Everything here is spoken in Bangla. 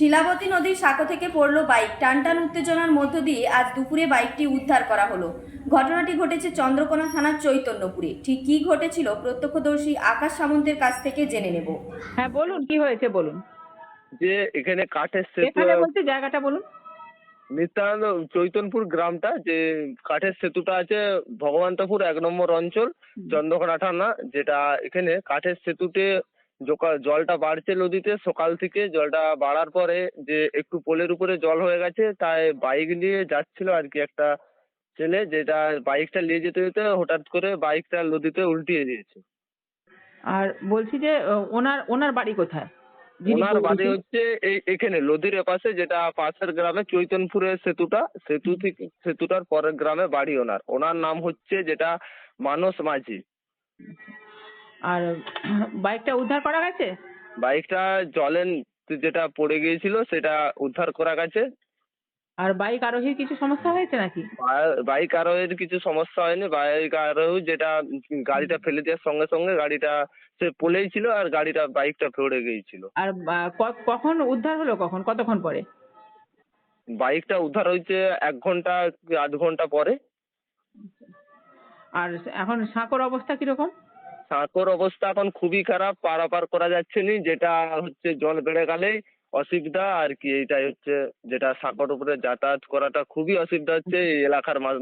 শিলাবতী নদীর সাঁকো থেকে পড়ল বাইক। টানটান উত্তেজনার মধ্য দিয়ে আজ দুপুরে বাইকটি উদ্ধার করা হলো। ঘটনাটি ঘটেছে চন্দ্রকোনা থানার চৈতন্যপুরে। ঠিক কি ঘটেছিল প্রত্যক্ষদর্শী আকাশ সামন্তের কাছ থেকে জেনে নেব। হ্যাঁ বলুন কি হয়েছে বলুন। যে এখানে কাঠের সেতু এখানে বলতে জায়গাটা বলুন। নিত্যানন্দ চৈতনপুর গ্রামটা যে কাঠের সেতুটা আছে ভগবন্তপুর এক নম্বর অঞ্চল চন্দ্রকোনা থানা যেটা এখানে কাঠের সেতুতে জলটা বাড়ছে নদীতে সকাল থেকে জলটা বাড়ার পরে যে একটু পোলের উপরে জল হয়ে গেছে তাই বাইক নিয়ে যাচ্ছিল আর কি একটা ছেলে যেটা বাইকটা নিয়ে যেতে যেতে হঠাৎ করে বাইকটা নদীতে উল্টিয়ে দিয়েছে। আর বলছি যে ওনার ওনার বাড়ি কোথায়? ওনার বাড়ি হচ্ছে এই এখানে নদীর এপাশে যেটা পাশের গ্রামে চৈতনপুরের সেতুটা সেতু থেকে সেতুটার পরের গ্রামে বাড়ি ওনার। ওনার নাম হচ্ছে যেটা মানস মাঝি। আর বাইকটা উদ্ধার করা গেছে? বাইকটা জলে যেটা পড়ে গিয়েছিল সেটা উদ্ধার করা গেছে। আর বাইক আরোহীর কিছু সমস্যা হয়েছে নাকি? বাইক আরোহীর কিছু সমস্যা হয়নি। বাইক আরোহী যেটা গাড়িটা ফেলে দেওয়ার সঙ্গে সঙ্গে গাড়িটা সে পড়েই ছিল আর গাড়িটা বাইকটা পড়ে গিয়েছিল। আর কখন উদ্ধার হলো কখন? কতক্ষণ পরে? বাইকটা উদ্ধার হয়েছে এক ঘণ্টা আধ ঘণ্টা পরে। আর এখন সাঁকোর অবস্থা কীরকম? সাঁকোর অবস্থা এখন খুবই খারাপ পারাপার করা যাচ্ছে না যেটা হচ্ছে জল বেড়ে গেলেই অসুবিধা আর কি এইটাই হচ্ছে যেটা সাঁকোর উপরে যাতায়াত করাটা খুবই অসুবিধা হচ্ছে এই এলাকার আপনার